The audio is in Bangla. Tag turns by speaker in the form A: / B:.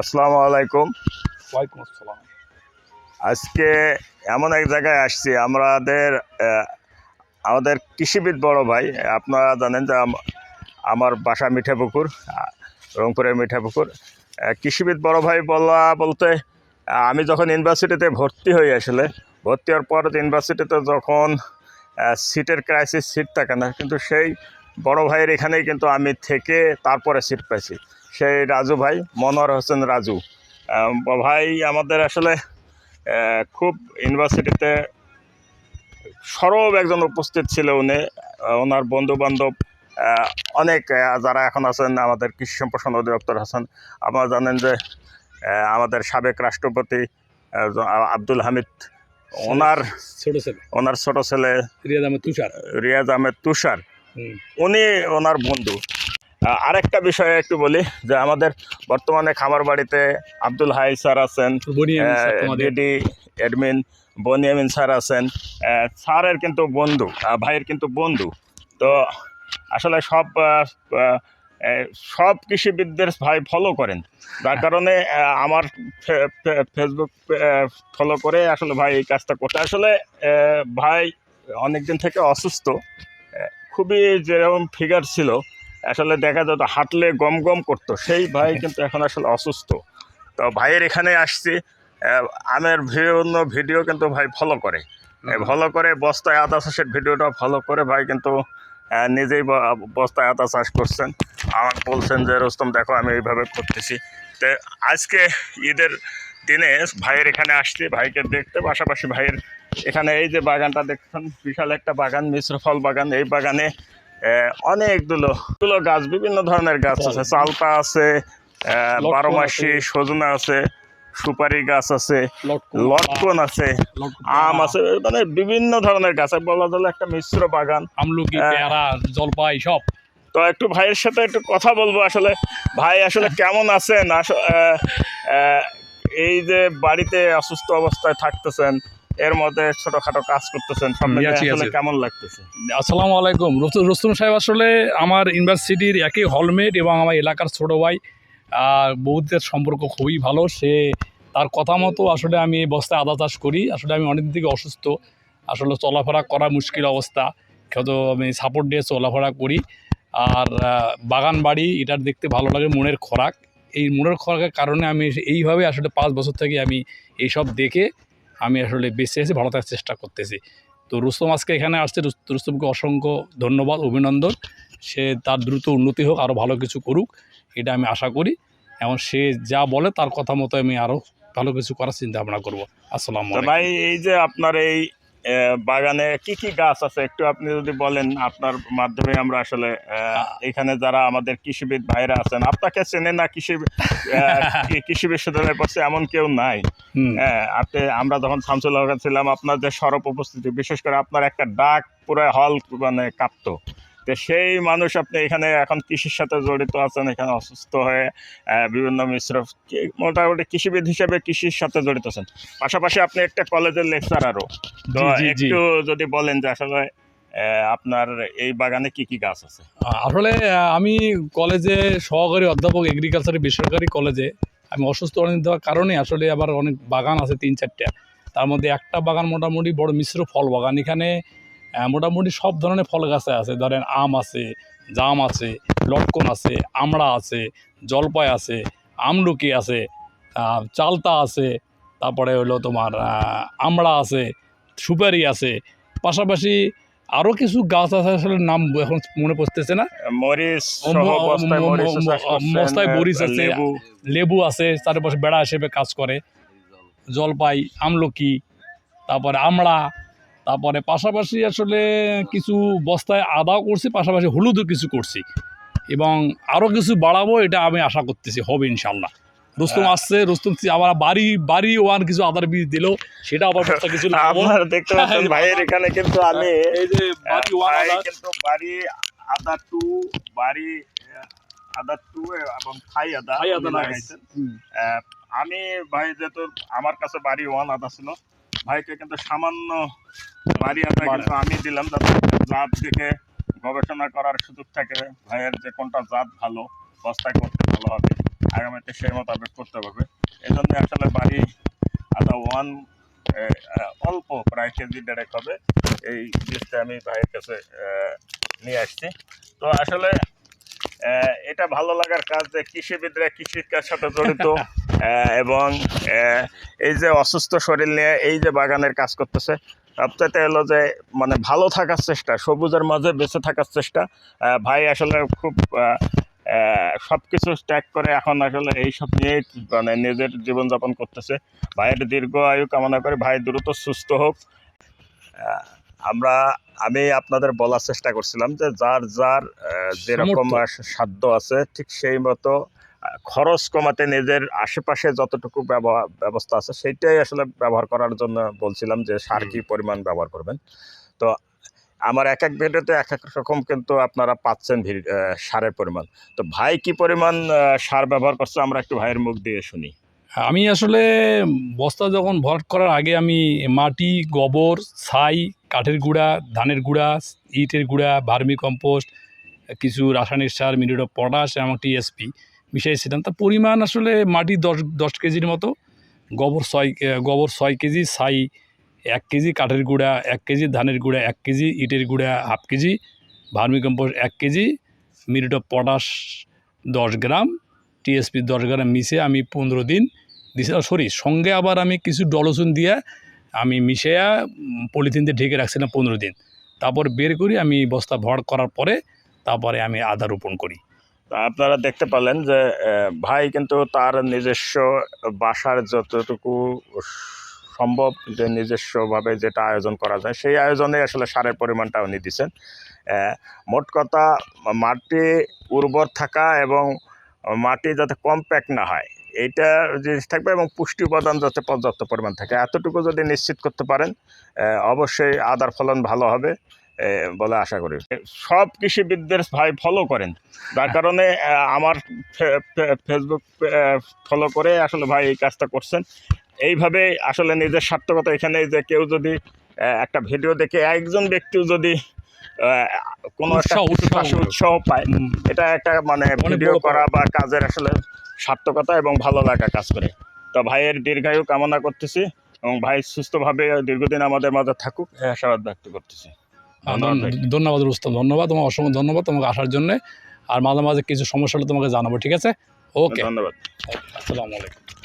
A: আসসালামু আলাইকুম।
B: ওয়ালাইকুম আসসালাম।
A: আজকে এমন এক জায়গায় আসছি আমাদের আমাদের কৃষিবিদ বড় ভাই আপনারা জানেন যে আমার বাসা মিঠাপুকুর রংপুরের মিঠাপুকুর। কৃষিবিদ বড় ভাই বলা বলতে আমি যখন ইউনিভার্সিটিতে ভর্তি হই আসলে ভর্তি হওয়ার পর ইউনিভার্সিটিতে যখন সিটের ক্রাইসিস সিট থাকে না কিন্তু সেই বড় ভাইয়ের এখানেই কিন্তু আমি থেকে তারপরে সিট পাইছি। সেই রাজু ভাই মনোয়ার হোসেন রাজু। ভাই আমাদের আসলে খুব ইউনিভার্সিটিতে সরব একজন উপস্থিত ছিল উনি। ওনার বন্ধু বান্ধব অনেক যারা এখন আছেন আমাদের কৃষি সম্প্রসারণ অধিদপ্তর আছেন। আপনারা জানেন যে আমাদের সাবেক রাষ্ট্রপতি আব্দুল হামিদ ওনার
B: ছোট ছেলে।
A: ওনার ছোট ছেলে
B: রিয়াজ আহমেদ তুষার।
A: রিয়াজ আহমেদ তুষার। উনি ওনার বন্ধু। আরেকটা বিষয়ে একটু বলি যে আমাদের বর্তমানে খামার বাড়িতে আব্দুল হাই স্যার আছেন ডিডি অ্যাডমিন বনিয়ামিন স্যার আছেন স্যারের কিন্তু বন্ধু ভাইয়ের কিন্তু বন্ধু। তো আসলে সব সব কৃষিবিদদের ভাই ফলো করেন। যার কারণে আমার ফেসবুক ফলো করে আসলে ভাই এই কাজটা করতে। আসলে ভাই অনেক দিন থেকে অসুস্থ খুবই যেরকম ফিগার ছিল আসলে দেখা যেত হাঁটলে গম গম করতো। সেই ভাই কিন্তু এখন আসলে অসুস্থ। তো ভাইয়ের এখানে আসছি। আমের বিভিন্ন ভিডিও কিন্তু ভাই ফলো করে। ফলো করে বস্তায় আদা চাষের ভিডিওটা ফলো করে ভাই কিন্তু নিজেই বস্তায় আদা চাষ করছেন। আমাকে বলছেন যে রোস্তম দেখো আমি এইভাবে করতেছি। তো আজকে ঈদের দিনে ভাইয়ের এখানে আসছি। ভাইকে দেখতে পাশাপাশি ভাইয়ের এখানে এই যে বাগানটা দেখছেন বিশাল একটা বাগান মিশ্র ফল বাগান। এই বাগানে অনেকগুলো গুলো গাছ বিভিন্ন ধরনের গাছ আছে। চালতা আছে বারো মাসি। সজনা আছে সুপারি গাছ আছে
B: লটকন।
A: আছে আম আছে মানে বিভিন্ন ধরনের গাছ। বলা চলে একটা মিশ্র বাগান।
B: আমলকি পেয়ারা জলপাই সব।
A: তো একটু ভাইয়ের সাথে একটু কথা বলব আসলে। ভাই আসলে কেমন আছেন? আস- আহ, আহ, এই যে বাড়িতে অসুস্থ অবস্থায় থাকতেছেন এর মধ্যে ছোটখাটো কাজ করতেছেন কেমন লাগতেছে?
B: আসসালামু আলাইকুম। রুস্তম সাহেব আসলে আমার ইউনিভার্সিটির একই হলমেট এবং আমার এলাকার ছোট ভাই। আর বৌদ্ধের সম্পর্ক খুবই ভালো। সে তার কথা মতো আসলে আমি এই বস্তায় আদা চাষ করি। আসলে আমি অনেকদিন থেকে অসুস্থ। আসলে চলাফেরা করা মুশকিল অবস্থা। কিন্তু আমি সাপোর্ট দিয়ে চলাফেরা করি। আর বাগান বাড়ি এটার দেখতে ভালো লাগে মনের খোরাক। এই মনের খোরাকের কারণে আমি এইভাবে আসলে পাঁচ বছর থেকে আমি এইসব দেখে আমি আসলে বেঁচে আছি ভালো থাকার চেষ্টা করতেছি। তো রুস্তম আজকে এখানে আসছে। রুস- রুস্তমকে অসংখ্য ধন্যবাদ অভিনন্দন। সে তার দ্রুত উন্নতি হোক আরও ভালো কিছু করুক এটা আমি আশা করি। এবং সে যা বলে তার কথা মতো আমি আরও ভালো কিছু করার চিন্তা ভাবনা করব। আসসালাম
A: ভাই এই যে আপনার এই বাগানে কি কি গাছ আছে? একটু আপনি যদি বলেন আপনার মাধ্যমে আমরা আসলে এখানে যারা আমাদের কৃষিবিদ ভাইরা আছেন আপনাকে চেনে না কৃষি কৃষি বিশ্ববিদ্যালয়ের পাশে এমন কেউ নাই। হ্যাঁ আপনি আমরা যখন শামসুল হক ছিলাম আপনার যে সরব উপস্থিতি বিশেষ করে আপনার একটা ডাক পুরো হল মানে কাঁপতো। তো সেই মানুষ আপনি এখানে এখন কৃষির সাথে জড়িত আছেন এখানে অসুস্থ হয়ে বিভিন্ন মিশ্র মোটামুটি কৃষিবিদ হিসেবে কৃষির সাথে জড়িত আছেন। পাশাপাশি আপনি একটা কলেজের লেকচারারও তো। একটু যদি বলেন যে আসলে আপনার এই বাগানে কি কি গাছ আছে?
B: আসলে আমি কলেজে সহকারী অধ্যাপক এগ্রিকালচারের বেসরকারি কলেজে। আমি অসুস্থ অনেক দেওয়ার কারণে আসলে আবার অনেক বাগান আছে তিন চারটা। তার মধ্যে একটা বাগান মোটামুটি বড় মিশ্র ফল বাগান। এখানে মোটামুটি সব ধরনের ফল গাছে আছে। ধরেন আম আছে জাম আছে লটকন আছে আমড়া আছে জলপাই আছে আমলকি আছে চালতা আছে তারপরে হলো তোমার আমড়া আছে সুপারি আছে। পাশাপাশি আরও কিছু গাছ আছে আসলে নাম এখন মনে পড়তেছে না।
A: মরিচ
B: ও,
A: সহ
B: ম-
A: বস্তায়
B: ম-
A: মরিচ
B: আছে।
A: লেবু।
B: লেবু আছে চারপাশে বেড়া হিসেবে কাজ করে। জলপাই আমলকি তারপরে আমড়া তারপরে পাশাপাশি আসলে কিছু বস্তায় আদাও করছি পাশাপাশি হলুদও কিছু করছি। এবং আরও কিছু বাড়াবো এটা আমি আশা করতেছি হবে ইনশাল্লাহ রুস্তম
A: হ্যাঁ।
B: আসছে রুস্তম আবার বাড়ি বাড়ি ওয়ান কিছু আদার বীজ দিল সেটা আবার কিছু।
A: দেখতে পাচ্ছেন ভাইয়ের এখানে কিন্তু আমি
B: এই যে বাড়ি ওয়ান
A: কিন্তু বাড়ি আদা টু বাড়ি আদা টু এবং থাই আদা
B: থাই আদা
A: লাগাইছেন। আমি ভাই যেহেতু আমার কাছে বাড়ি ওয়ান আদা ছিল ভাইকে কিন্তু সামান্য বাড়ি আদা
B: বাড়ি।
A: কিন্তু আমি দিলাম যাতে জাত দেখে গবেষণা করার সুযোগ থাকে। ভাইয়ের যে কোনটা জাত ভালো বস্তায় করতে ভালো হবে আগামীতে সেই মোতাবেক করতে পারবে। এই জন্য আসলে বাড়ি আদা ওয়ান অল্প প্রায় কেজি দেড়েক হবে। এই জিনিসটা আমি ভাইয়ের কাছে নিয়ে আসছি। তো আসলে এটা ভালো লাগার কাজ যে কৃষিবিদরা কৃষির কাজ সাথে জড়িত। এবং এই যে অসুস্থ শরীর নিয়ে এই যে বাগানের কাজ করতেছে সবচাইতে হলো যে মানে ভালো থাকার চেষ্টা সবুজের মাঝে বেঁচে থাকার চেষ্টা। ভাই আসলে খুব সব কিছু ত্যাগ করে এখন আসলে এইসব নিয়েই মানে নিজের জীবনযাপন করতেছে। ভাইয়ের দীর্ঘ আয়ু কামনা করে ভাই দ্রুত সুস্থ হোক। আমরা আমি আপনাদের বলার চেষ্টা করছিলাম যে যার যার যেরকম সাধ্য আছে ঠিক সেই মতো খরচ কমাতে নিজের আশেপাশে যতটুকু ব্যবহার ব্যবস্থা আছে সেইটাই আসলে ব্যবহার করার জন্য বলছিলাম যে সার কি পরিমাণ ব্যবহার করবেন। তো আমার এক এক ভিডিওতে এক এক রকম কিন্তু আপনারা পাচ্ছেন সারের পরিমাণ। তো ভাই কি পরিমাণ সার ব্যবহার করছে আমরা একটু ভাইয়ের মুখ দিয়ে শুনি।
B: আমি আসলে বস্তা যখন ভরাট করার আগে আমি মাটি গোবর ছাই কাঠের গুঁড়া ধানের গুঁড়া ইটের গুঁড়া ভার্মি কম্পোস্ট কিছু রাসায়নিক সার মিনিট অফ পটাশ এবং টিএসপি মিশিয়েছিলাম তার পরিমাণ আসলে মাটি দশ দশ কেজির মতো। গোবর ছয় গোবর ছয় কেজি, ছাই এক কেজি, কাঠের গুঁড়া এক কেজি, ধানের গুঁড়া এক কেজি, ইটের গুঁড়া হাফ কেজি, ভার্মি কম্পোস্ট এক কেজি মিনিট অফ পটাশ দশ গ্রাম টিএসপি দশ গ্রাম মিশে আমি পনেরো দিন দিছে। সরি, সঙ্গে আবার আমি কিছু ডলসুন দিয়ে আমি মিশিয়ে পলিথিন দিয়ে ঢেকে রাখছিলাম পনেরো দিন। তারপর বের করি, আমি বস্তা ভর করার পরে তারপরে আমি আদা রোপণ করি।
A: আপনারা দেখতে পারলেন যে ভাই কিন্তু তার নিজস্ব বাসার যতটুকু সম্ভব যে নিজস্বভাবে যেটা আয়োজন করা যায়, সেই আয়োজনে আসলে সারের পরিমাণটা উনি দিচ্ছেন। মোট কথা, মাটি উর্বর থাকা এবং মাটি যাতে কমপ্যাক্ট না হয়, এইটা জিনিস থাকবে এবং পুষ্টি উপাদান যাতে পর্যাপ্ত পরিমাণ থাকে। এতটুকু যদি নিশ্চিত করতে পারেন অবশ্যই আদার ফলন ভালো হবে। বলে আশা করি। সব কৃষিবিদদের ভাই ফলো করেন। যার কারণে আমার ফেসবুক ফলো করে আসলে ভাই এই কাজটা করছেন। এইভাবে আসলে নিজের সার্থকতা এখানে যে কেউ যদি একটা ভিডিও দেখে একজন ব্যক্তিও যদি কোনো একটা
B: উৎসাহ,
A: পায় এটা একটা মানে ভিডিও করা বা কাজের আসলে সার্থকতা এবং ভালো লাগা কাজ করে। তো ভাইয়ের দীর্ঘায়ু কামনা করতেছি এবং ভাই সুস্থভাবে দীর্ঘদিন আমাদের মাঝে থাকুক এই আশাবাদ ব্যক্ত করতেছি।
B: ধন্যবাদ রুস্তম ধন্যবাদ। তোমার অসংখ্য ধন্যবাদ তোমাকে আসার জন্য। আর মাঝে মাঝে কিছু সমস্যা হলে তোমাকে জানাব ঠিক আছে? ওকে
A: ধন্যবাদ।
B: আসসালামু আলাইকুম।